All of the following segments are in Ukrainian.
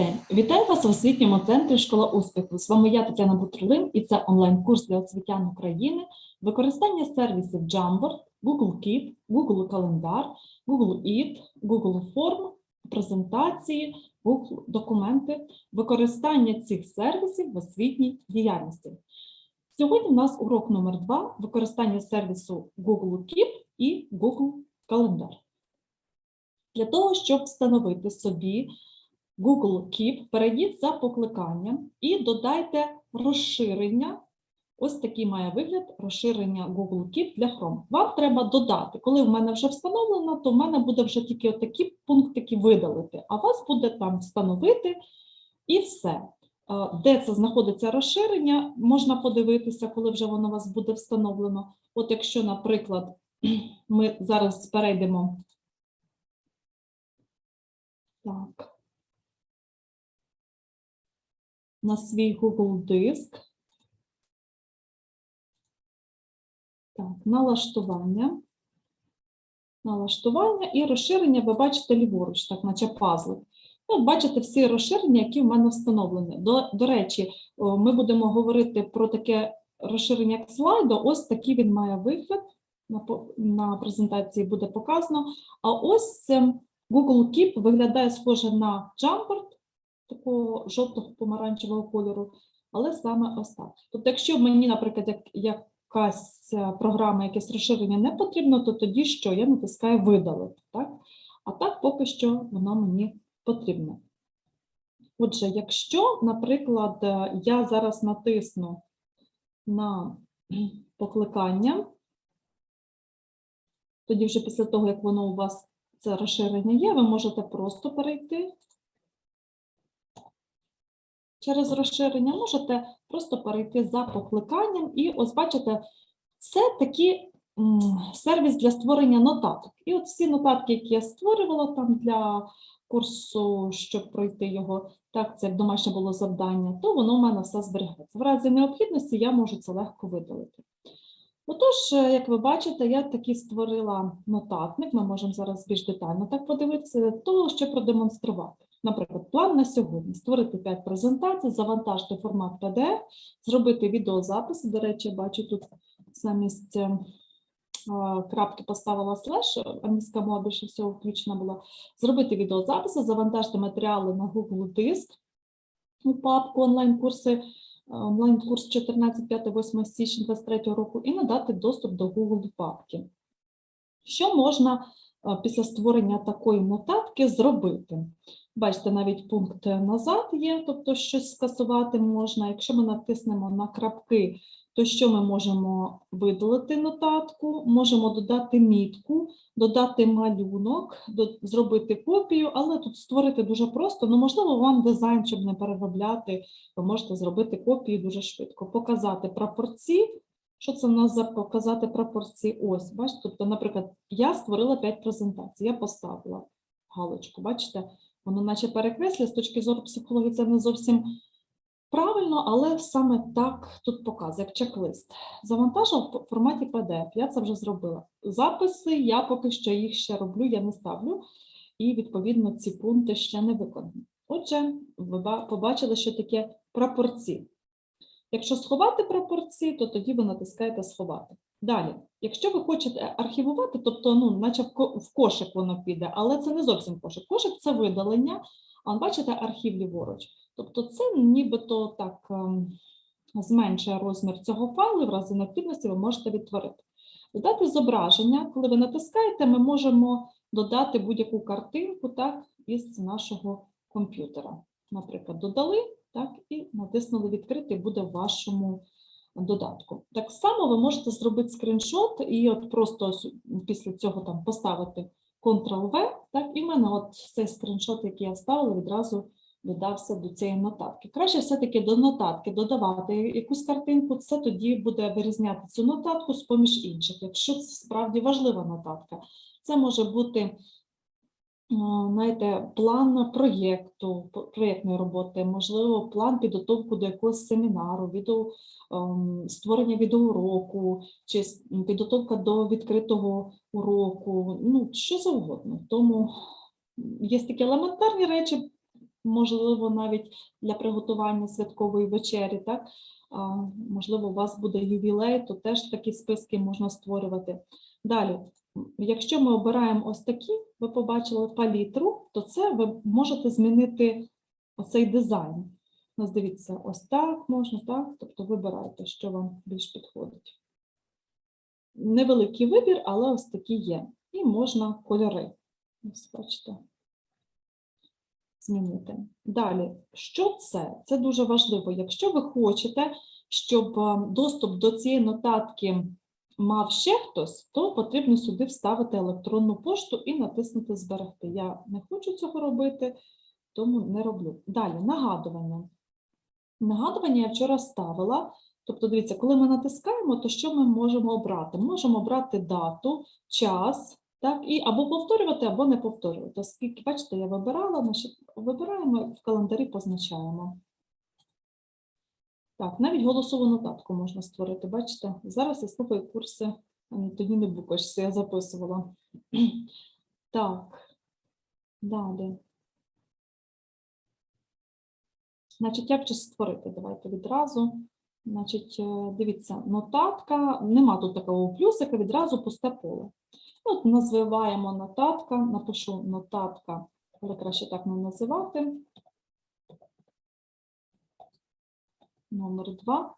день! Вітаю вас в освітньому центрі Школа успіху. З вами я Тетяна Бутрлин і це онлайн-курс для освітян України, використання сервісів Jamboard, Google Keep, Google Календар, Google Eat, Google Form, презентації, Google документи, використання цих сервісів в освітній діяльності. Сьогодні у нас урок номер 2 використання сервісу Google Keep і Google Календар. Для того, щоб встановити собі Google Keep, перейдіть за покликанням і додайте розширення. Ось такий має вигляд розширення Google Keep для Chrome. Вам треба додати. Коли в мене вже встановлено, то в мене буде вже тільки отакі пунктики видалити, а вас буде там встановити і все. Е, Де це знаходиться розширення, можна подивитися, коли вже воно у вас буде встановлено. От якщо, наприклад, ми зараз перейдемо. Так. На свій Google диск. Так, налаштування. Налаштування і розширення ви бачите ліворуч, так, наче пазли. От бачите всі розширення, які в мене встановлені. До, до речі, ми будемо говорити про таке розширення як слайдо. Ось такий він має вигляд. На, на презентації буде показано. А ось це Google Keep виглядає схоже на Jamboard, такого жовтого помаранчевого кольору, але саме ось так. Тобто, якщо мені, наприклад, як, якась е, програма, якесь розширення не потрібно, то тоді що? Я натискаю видалити. Так? А так поки що воно мені потрібно. Отже, якщо, наприклад, е, я зараз натисну на покликання, тоді вже після того, як воно у вас це розширення є, ви можете просто перейти через розширення, можете просто перейти за покликанням, і ось бачите, це такий м, сервіс для створення нотаток. І от всі нотатки, які я створювала там для курсу, щоб пройти його, так, це як домашнє було завдання, то воно в мене все зберігається. В разі необхідності я можу це легко видалити. Отож, е, як ви бачите, я таки створила нотатник, ми можемо зараз більш детально так подивитися, для того, щоб продемонструвати. Наприклад, план на сьогодні створити 5 презентацій, завантажити формат PDF, зробити відеозапис. До речі, я бачу тут замість е, крапки поставила слеш, англійська мова більше всього включена була. Зробити відеозаписи, завантажити матеріали на Google диск у папку онлайн-курси, е, онлайн-курс 14, 5, 8 січня 2023 року і надати доступ до Google папки. Що можна після створення такої нотатки зробити? Бачите, навіть пункт назад є, тобто щось скасувати можна. Якщо ми натиснемо на крапки, то що ми можемо видалити нотатку? Можемо додати мітку, додати малюнок, зробити копію, але тут створити дуже просто. Ну, можливо, вам дизайн, щоб не переробляти, ви можете зробити копію дуже швидко. Показати прапорці. Що це у нас за показати прапорці? Ось, бачите, тобто, наприклад, я створила 5 презентацій, я поставила галочку, бачите? Воно наче перекреслює з точки зору психології, це не зовсім правильно, але саме так тут показує, як чек-лист. Завантажив в форматі PDF, я це вже зробила. Записи, я поки що їх ще роблю, я не ставлю, і відповідно ці пункти ще не виконані. Отже, ви побачили, що таке прапорці. Якщо сховати прапорці, то тоді ви натискаєте сховати. Далі, якщо ви хочете архівувати, тобто, ну, наче в кошик воно піде, але це не зовсім кошик. Кошик це видалення, а бачите архів ліворуч. Тобто це нібито так ем, зменшує розмір цього файлу, в разі необхідності ви можете відтворити. Додати зображення, коли ви натискаєте, ми можемо додати будь-яку картинку так, із нашого комп'ютера. Наприклад, додали так, і натиснули відкрити, буде в вашому додатку. Так само ви можете зробити скріншот і от просто після цього там поставити Ctrl-V, так, і в мене от цей скріншот, який я вставила, відразу додався до цієї нотатки. Краще все-таки до нотатки додавати якусь картинку, це тоді буде вирізняти цю нотатку з поміж інших. Якщо це справді важлива нотатка, це може бути знаєте, план проєкту, проєктної роботи, можливо, план підготовки до якогось семінару, відео, ем, створення відеоуроку, чи підготовка до відкритого уроку, ну, що завгодно. Тому є такі елементарні речі, можливо, навіть для приготування святкової вечері, так? Можливо, у вас буде ювілей, то теж такі списки можна створювати. Далі, якщо ми обираємо ось такі, ви побачили палітру, то це ви можете змінити оцей дизайн. У нас дивіться, ось так можна, так. Тобто вибирайте, що вам більш підходить. Невеликий вибір, але ось такі є. І можна кольори. Ось бачите. Змінити. Далі, що це? Це дуже важливо. Якщо ви хочете, щоб е, доступ до цієї нотатки мав ще хтось, то потрібно сюди вставити електронну пошту і натиснути Зберегти. Я не хочу цього робити, тому не роблю. Далі, нагадування. Нагадування я вчора ставила. Тобто, дивіться, коли ми натискаємо, то що ми можемо обрати? Можемо обрати дату, час, так, і або повторювати, або не повторювати. Оскільки, бачите, я вибирала, значить, вибираємо в календарі позначаємо. Так, навіть голосову нотатку можна створити, бачите? Зараз я слухаю курси Антоніни Букаш, це я записувала. Так, далі. Значить, як же створити? Давайте відразу. Значить, е, дивіться, нотатка, нема тут такого плюсика, відразу пусте поле. От називаємо нотатка, напишу нотатка, але краще так не називати. Номер 2.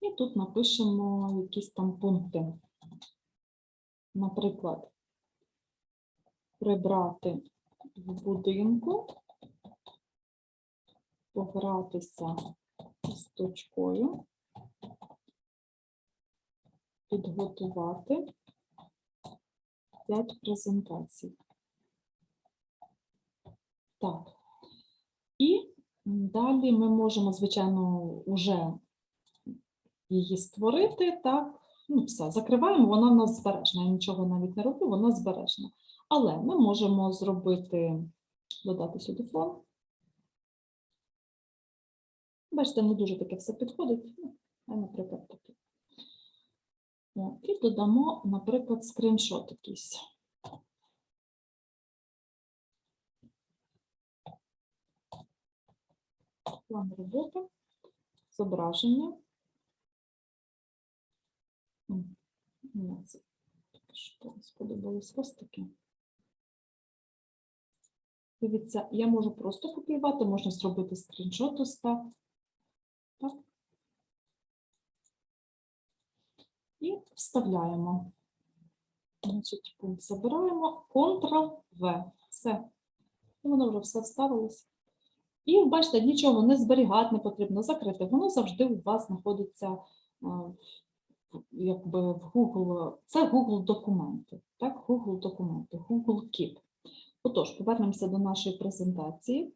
І тут напишемо якісь там пункти. Наприклад, прибрати в будинку, погратися з точкою, підготувати 5 презентацій. Так. І далі ми можемо, звичайно, вже її створити, так, ну все, закриваємо, вона в нас збережена. Я нічого навіть не роблю, вона збережена. Але ми можемо зробити, додати сюди фон. Бачите, не дуже таке все підходить. Ну, а, наприклад, таке. І додамо, наприклад, скріншот якийсь. План роботи, зображення. Що сподобалось ось таке. Дивіться, я можу просто копіювати, можна зробити скріншот ось. Так. І вставляємо. Значить, пункт забираємо, Ctrl-V. Все. І воно вже все вставилось. І бачите, нічого не зберігати не потрібно, закрити. Воно завжди у вас знаходиться якби в Google. Це Google документи. Так, Google документи, Google Keep. Отож, повернемося до нашої презентації.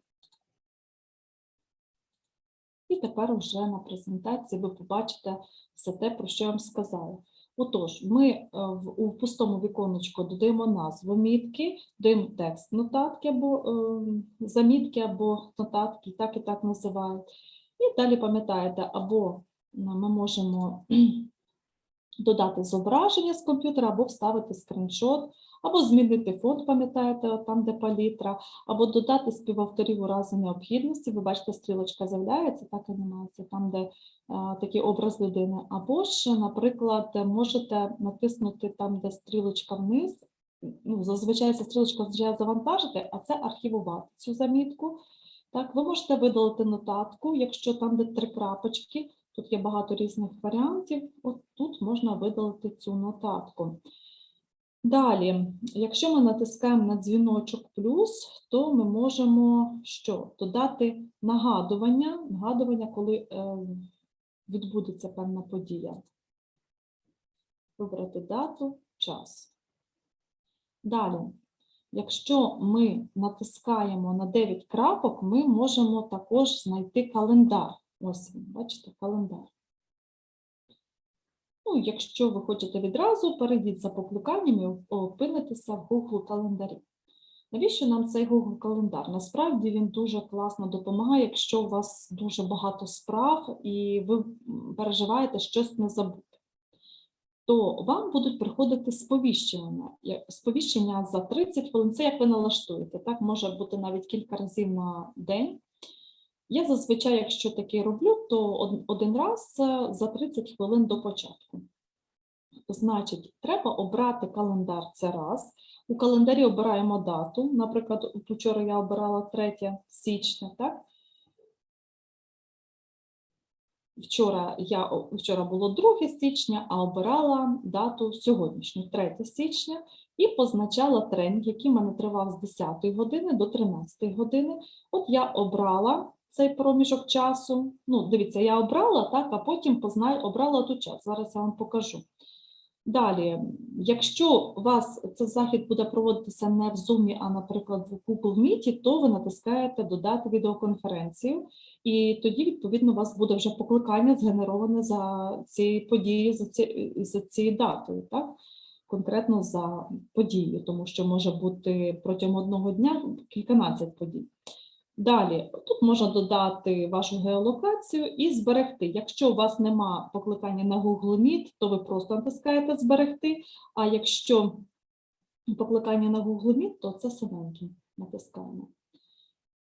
І тепер вже на презентації ви побачите все те, про що я вам сказала. Отож, ми е, в- у пустому віконечку додаємо назву мітки, додаємо текст нотатки або е, замітки, або нотатки, так і так називають. І далі пам'ятаєте, або ми можемо додати зображення з комп'ютера, або вставити скріншот, або змінити фон, пам'ятаєте, там, де палітра, або додати співавторів у разі необхідності. Ви бачите, стрілочка з'являється, так анімація, там, де такий образ людини. Або ж, наприклад, можете натиснути там, де стрілочка вниз. Ну, зазвичай ця стрілочка означає завантажити, а це архівувати цю замітку. Так, ви можете видалити нотатку, якщо там, де три крапочки, тут є багато різних варіантів. От тут можна видалити цю нотатку. Далі, якщо ми натискаємо на дзвіночок плюс, то ми можемо що? Додати нагадування, нагадування, коли е, відбудеться певна подія. Вибрати дату, час. Далі, якщо ми натискаємо на 9 крапок, ми можемо також знайти календар. Ось бачите, календар. Ну, якщо ви хочете відразу, перейдіть за покликанням і опинитеся в Google календарі. Навіщо нам цей Google календар? Насправді він дуже класно допомагає, якщо у вас дуже багато справ і ви переживаєте щось не забути. то вам будуть приходити сповіщення. Сповіщення за 30 хвилин. Це як ви налаштуєте. Так може бути навіть кілька разів на день. Я зазвичай, якщо таке роблю, то один раз е, за 30 хвилин до початку. Значить, треба обрати календар це раз. У календарі обираємо дату. Наприклад, вчора я обирала 3 січня, так? Вчора я вчора було 2 січня, а обирала дату сьогоднішню, 3 січня, і позначала тренінг, який в мене тривав з 10 години до 13 години. От я обрала цей проміжок часу. Ну, дивіться, я обрала, так, а потім позна... обрала ту час. Зараз я вам покажу. Далі, якщо у вас цей захід буде проводитися не в Zoom, а, наприклад, в Google Meet, то ви натискаєте додати відеоконференцію, і тоді, відповідно, у вас буде вже покликання згенероване за цією подією, за, ці, за цією датою, так? конкретно за подію, тому що може бути протягом одного дня кільканадцять подій. Далі, тут можна додати вашу геолокацію і зберегти. Якщо у вас нема покликання на Google Meet, то ви просто натискаєте зберегти. А якщо покликання на Google Meet, то це саменьким натискаємо.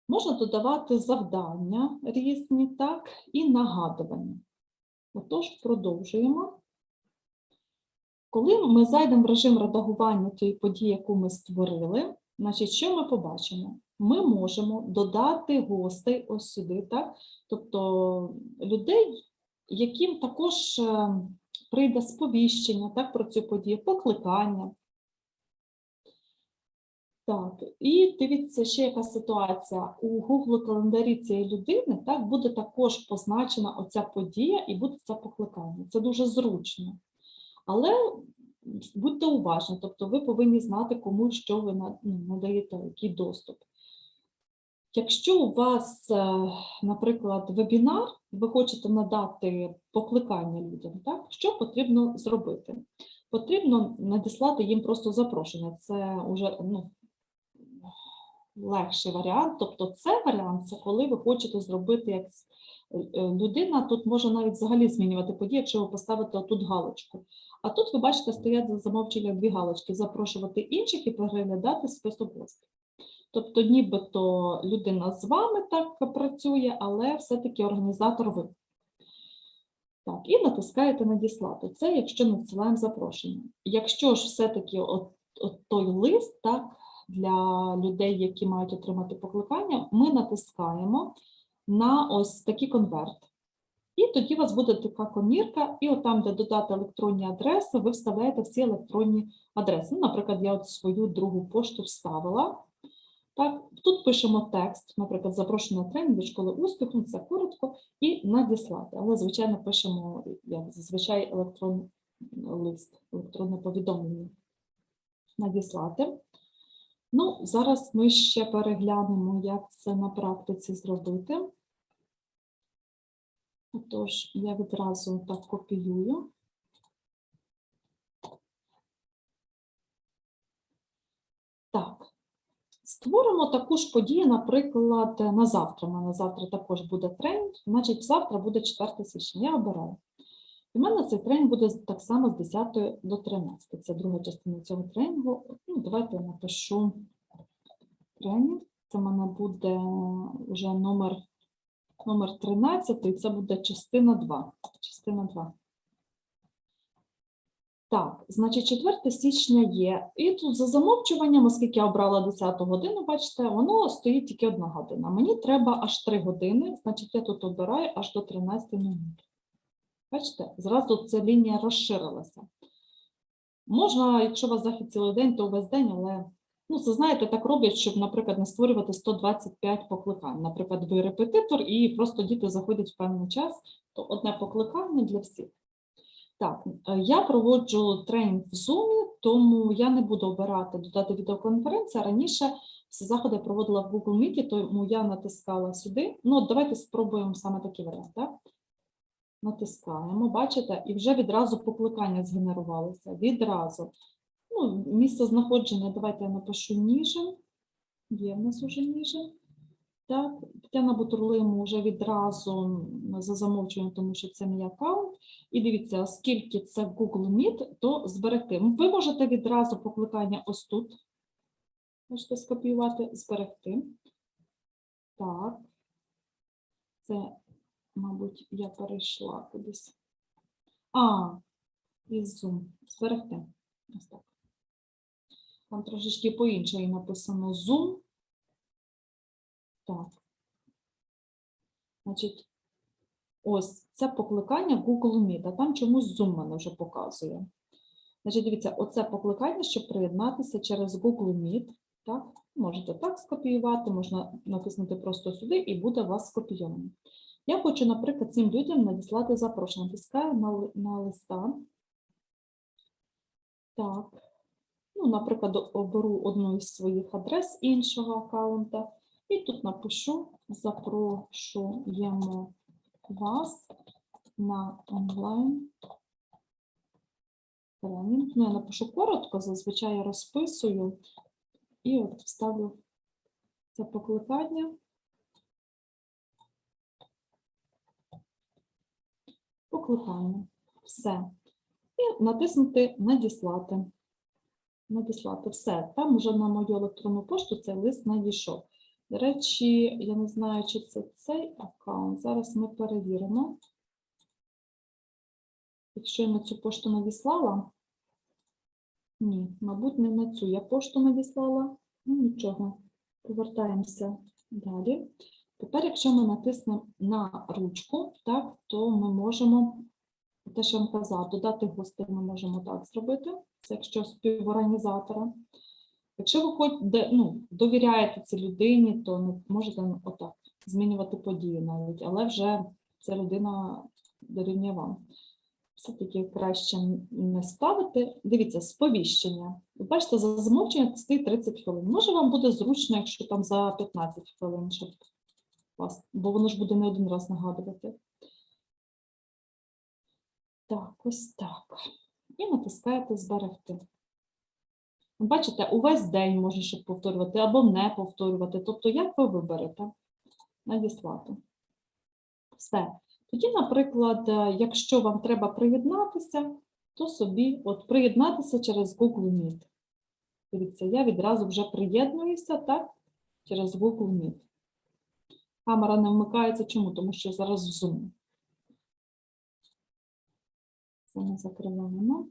Можна додавати завдання різні, так, і нагадування. Отож, продовжуємо. Коли ми зайдемо в режим редагування тієї події, яку ми створили, значить, що ми побачимо? Ми можемо додати гостей ось сюди, так? тобто людей, яким також е, прийде сповіщення так, про цю подію, покликання. Так, і дивіться, ще яка ситуація. У Google календарі цієї людини так, буде також позначена оця подія і буде це покликання. Це дуже зручно. Але будьте уважні, тобто ви повинні знати, кому що ви ну, надаєте, який доступ. Якщо у вас, е, наприклад, вебінар, ви хочете надати покликання людям, так? що потрібно зробити? Потрібно надіслати їм просто запрошення. Це вже ну, легший варіант. Тобто, це варіант, це коли ви хочете зробити як людина, тут може навіть взагалі змінювати події, якщо ви поставите тут галочку. А тут ви бачите, стоять за замовчення дві галочки: запрошувати інших і переглядати список гостей. Тобто, нібито людина з вами так працює, але все-таки організатор ви. Так, і натискаєте надіслати. Це якщо надсилаємо запрошення. Якщо ж все-таки от, от той лист, так, для людей, які мають отримати покликання, ми натискаємо на ось такий конверт. І тоді у вас буде така комірка, і от там, де додати електронні адреси, ви вставляєте всі електронні адреси. Ну, наприклад, я от свою другу пошту вставила. Так, тут пишемо текст, наприклад, запрошення на тренінг школи успіху, це коротко, і надіслати. Але, звичайно, пишемо, як зазвичай, електронний лист, електронне повідомлення. Надіслати. Ну, зараз ми ще переглянемо, як це на практиці зробити. Отож, я відразу так копіюю. Так, створимо таку ж подію, наприклад, на завтра. У мене завтра також буде тренінг, значить, завтра буде 4 січня. Я обираю. У мене цей тренінг буде так само з 10 до 13. Це друга частина цього тренінгу. Ну, давайте я напишу тренінг. Це в мене буде вже номер, номер 13, це буде частина 2. Частина 2. Так, значить, 4 січня є. І тут за замовчуванням, оскільки я обрала 10 годину, бачите, воно стоїть тільки одна година. Мені треба аж 3 години, значить, я тут обираю аж до 13.00. Бачите, зразу ця лінія розширилася. Можна, якщо у вас захід цілий день, то увесь день, але ну, це знаєте, так роблять, щоб, наприклад, не створювати 125 покликань. Наприклад, ви репетитор, і просто діти заходять в певний час, то одне покликання для всіх. Так, е, я проводжу тренінг в Zoom, тому я не буду обирати додати відеоконференцію. Раніше всі заходи проводила в Google Meet, тому я натискала сюди. Ну, от давайте спробуємо саме такий варіант. Так? Натискаємо, бачите, і вже відразу покликання згенерувалося. Відразу. Ну, місце знаходження, давайте я напишу Ніжин. Є в нас уже Ніжин. Так, Тетяна Бутурлиму вже відразу за замовчуванням, тому що це мій аккаунт. І дивіться, оскільки це Google Meet, то зберегти. Ви можете відразу покликання ось тут. Можете скопіювати, зберегти. Так. Це, мабуть, я перейшла кудись. А, із Zoom. Зберегти. Ось так. Там трошечки по-іншому написано Zoom. Так. Значить, ось це покликання Google Meet, а там чомусь Zoom мене вже показує. Значить, дивіться, оце покликання, щоб приєднатися через Google Meet. Так? Можете так скопіювати, можна натиснути просто сюди і буде у вас скопійовано. Я хочу, наприклад, цим людям надіслати запрошення. Натискаю на, на листа. Так. Ну, наприклад, оберу одну із своїх адрес іншого аккаунта. І тут напишу запрошуємо вас на онлайн. Ну, я напишу коротко, зазвичай розписую і от вставлю це покликання. Покликання. Все. І натиснути Надіслати. Надіслати все. Там вже на мою електронну пошту цей лист надійшов. До речі, я не знаю, чи це цей аккаунт. Зараз ми перевіримо. Якщо я на цю пошту надіслала. Ні, мабуть, не на цю. Я пошту надіслала. Ну, нічого. Повертаємося далі. Тепер, якщо ми натиснемо на ручку, так, то ми можемо, те, що вам казала, додати гостей ми можемо так зробити. Це якщо співорганізатора. Якщо ви хоч ну, довіряєте цій людині, то можете ну, отак змінювати події навіть, але вже ця людина дорівнює вам. Все-таки краще не ставити. Дивіться, сповіщення. Ви бачите, за замовчення стоїть 30 хвилин. Може, вам буде зручно, якщо там за 15 хвилин, щоб вас, бо воно ж буде не один раз нагадувати. Так, ось так. І натискаєте зберегти. Бачите, увесь день можна щоб повторювати або не повторювати. Тобто, як ви виберете? Надіслати. Все. Тоді, наприклад, е, якщо вам треба приєднатися, то собі от приєднатися через Google Meet. Дивіться, я відразу вже приєднуюся, так? Через Google Meet. Камера не вмикається. Чому? Тому що зараз в Zoom. Це ми закриваємо.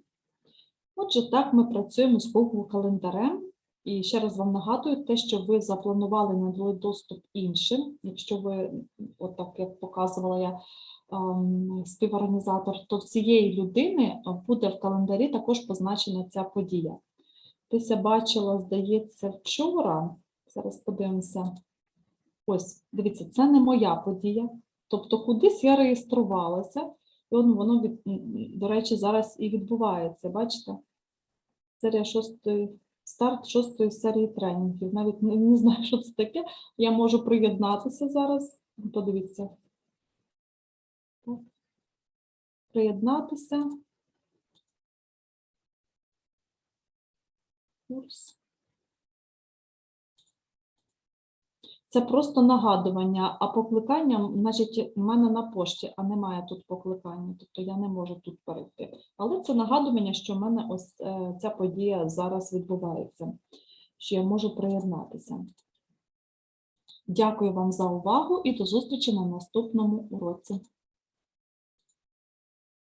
Отже, так ми працюємо з Google календарем. І ще раз вам нагадую, те, що ви запланували надали доступ іншим. Якщо ви, от так як показувала я ем, співорганізатор, то цієї людини е, буде в календарі також позначена ця подія. Десь я бачила, здається, вчора. Зараз подивимося. Ось, дивіться, це не моя подія. Тобто, кудись я реєструвалася, он, воно, від, до речі, зараз і відбувається. Бачите? Серія шостої, старт шостої серії тренінгів. Навіть не, не знаю, що це таке. Я можу приєднатися зараз. Подивіться. Приєднатися. Курс. Це просто нагадування, а покликання, значить, в мене на пошті, а немає тут покликання, тобто я не можу тут перейти. Але це нагадування, що в мене ось е, ця подія зараз відбувається, що я можу приєднатися. Дякую вам за увагу і до зустрічі на наступному уроці.